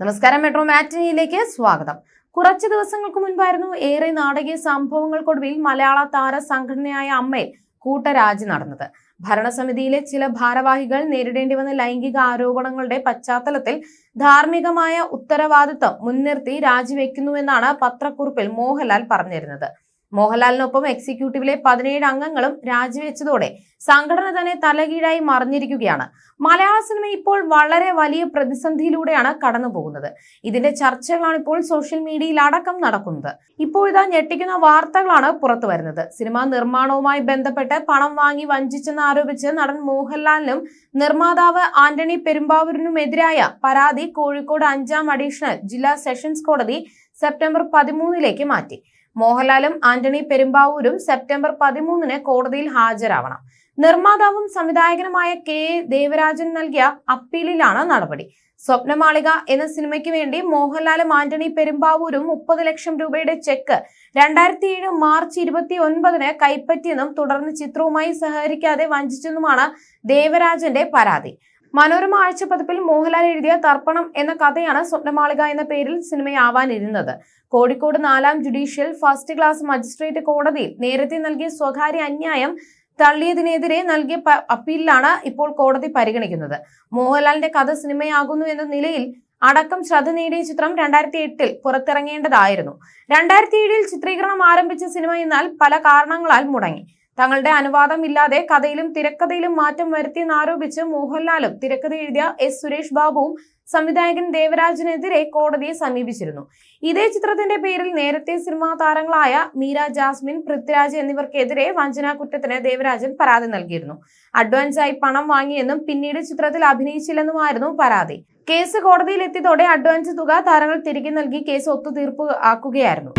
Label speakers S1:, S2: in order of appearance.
S1: നമസ്കാരം മെട്രോ മാറ്റിനിയിലേക്ക് സ്വാഗതം. കുറച്ച് ദിവസങ്ങൾക്ക് മുൻപായിരുന്നു ഏറെ നാടകീയ സംഭവങ്ങൾക്കൊടുവിൽ മലയാള താര സംഘടനയായ അമ്മയിൽ കൂട്ടരാജി നടന്നത്. ഭരണസമിതിയിലെ ചില ഭാരവാഹികൾ നേരിടേണ്ടി വന്ന ലൈംഗിക ആരോപണങ്ങളുടെ പശ്ചാത്തലത്തിൽ ധാർമ്മികമായ ഉത്തരവാദിത്വം മുൻനിർത്തി രാജിവെക്കുന്നുവെന്നാണ് പത്രക്കുറിപ്പിൽ മോഹൻലാൽ പറഞ്ഞിരുന്നത്. മോഹൻലാലിനൊപ്പം എക്സിക്യൂട്ടീവിലെ പതിനേഴ് അംഗങ്ങളും രാജിവെച്ചതോടെ സംഘടന തന്നെ തലകീഴായി മറിഞ്ഞിരിക്കുകയാണ്. മലയാള സിനിമ ഇപ്പോൾ വളരെ വലിയ പ്രതിസന്ധിയിലൂടെയാണ് കടന്നുപോകുന്നത്. ഇതിന്റെ ചർച്ചകളാണ് ഇപ്പോൾ സോഷ്യൽ മീഡിയയിൽ അടക്കം നടക്കുന്നത്. ഇപ്പോൾ ഇതാ ഞെട്ടിക്കുന്ന വാർത്തകളാണ് പുറത്തു വരുന്നത്. സിനിമാ നിർമ്മാണവുമായി ബന്ധപ്പെട്ട് പണം വാങ്ങി വഞ്ചിച്ചെന്ന് ആരോപിച്ച് നടൻ മോഹൻലാലിനും നിർമ്മാതാവ് ആന്റണി പെരുമ്പാവൂരിനുമെതിരായ പരാതി കോഴിക്കോട് അഞ്ചാം അഡീഷണൽ ജില്ലാ സെഷൻസ് കോടതി സെപ്റ്റംബർ പതിമൂന്നിലേക്ക് മാറ്റി. മോഹൻലാലും ആന്റണി പെരുമ്പാവൂരും സെപ്റ്റംബർ പതിമൂന്നിന് കോടതിയിൽ ഹാജരാവണം. നിർമ്മാതാവും സംവിധായകനുമായ കെ. ദേവരാജൻ നൽകിയ അപ്പീലിലാണ് നടപടി. സ്വപ്നമാളിക എന്ന സിനിമയ്ക്ക് വേണ്ടി മോഹൻലാലും ആന്റണി പെരുമ്പാവൂരും മുപ്പത് ലക്ഷം രൂപയുടെ ചെക്ക് രണ്ടായിരത്തി ഏഴ് മാർച്ച് ഇരുപത്തി ഒൻപതിന് കൈപ്പറ്റിയെന്നും തുടർന്ന് ചിത്രവുമായി സഹകരിക്കാതെ വഞ്ചിച്ചെന്നുമാണ് ദേവരാജന്റെ പരാതി. മനോരമ ആഴ്ച പതിപ്പിൽ മോഹൻലാൽ എഴുതിയ തർപ്പണം എന്ന കഥയാണ് സ്വപ്നമാളിക എന്ന പേരിൽ സിനിമയാവാനിരുന്നത്. കോഴിക്കോട് നാലാം ജുഡീഷ്യൽ ഫസ്റ്റ് ക്ലാസ് മജിസ്ട്രേറ്റ് കോടതിയിൽ നേരത്തെ നൽകിയ സ്വകാര്യ അന്യായം തള്ളിയതിനെതിരെ നൽകിയ അപ്പീലിലാണ് ഇപ്പോൾ കോടതി പരിഗണിക്കുന്നത്. മോഹൻലാലിന്റെ കഥ സിനിമയാകുന്നു എന്ന നിലയിൽ അടക്കം ശ്രദ്ധ നേടിയ ചിത്രം രണ്ടായിരത്തി എട്ടിൽ പുറത്തിറങ്ങേണ്ടതായിരുന്നു. രണ്ടായിരത്തി ഏഴിൽ ചിത്രീകരണം ആരംഭിച്ച സിനിമ എന്നാൽ പല കാരണങ്ങളാൽ മുടങ്ങി. തങ്ങളുടെ അനുവാദമില്ലാതെ കഥയിലും തിരക്കഥയിലും മാറ്റം വരുത്തിയെന്ന് ആരോപിച്ച് മോഹൻലാലും തിരക്കഥ എഴുതിയ എസ് സുരേഷ് ബാബുവും സംവിധായകൻ ദേവരാജിനെതിരെ കോടതിയെ സമീപിച്ചിരുന്നു. ഇതേ ചിത്രത്തിന്റെ പേരിൽ നേരത്തെ സിനിമാ താരങ്ങളായ മീര ജാസ്മിൻ പൃഥ്വിരാജ് എന്നിവർക്കെതിരെ വഞ്ചനാ കുറ്റത്തിന് ദേവരാജൻ പരാതി നൽകിയിരുന്നു. അഡ്വാൻസായി പണം വാങ്ങിയെന്നും പിന്നീട് ചിത്രത്തിൽ അഭിനയിച്ചില്ലെന്നുമായിരുന്നു പരാതി. കേസ് കോടതിയിൽ എത്തിയതോടെ അഡ്വാൻസ് തുക താരങ്ങൾ തിരികെ നൽകി കേസ് ഒത്തുതീർപ്പ് ആക്കുകയായിരുന്നു.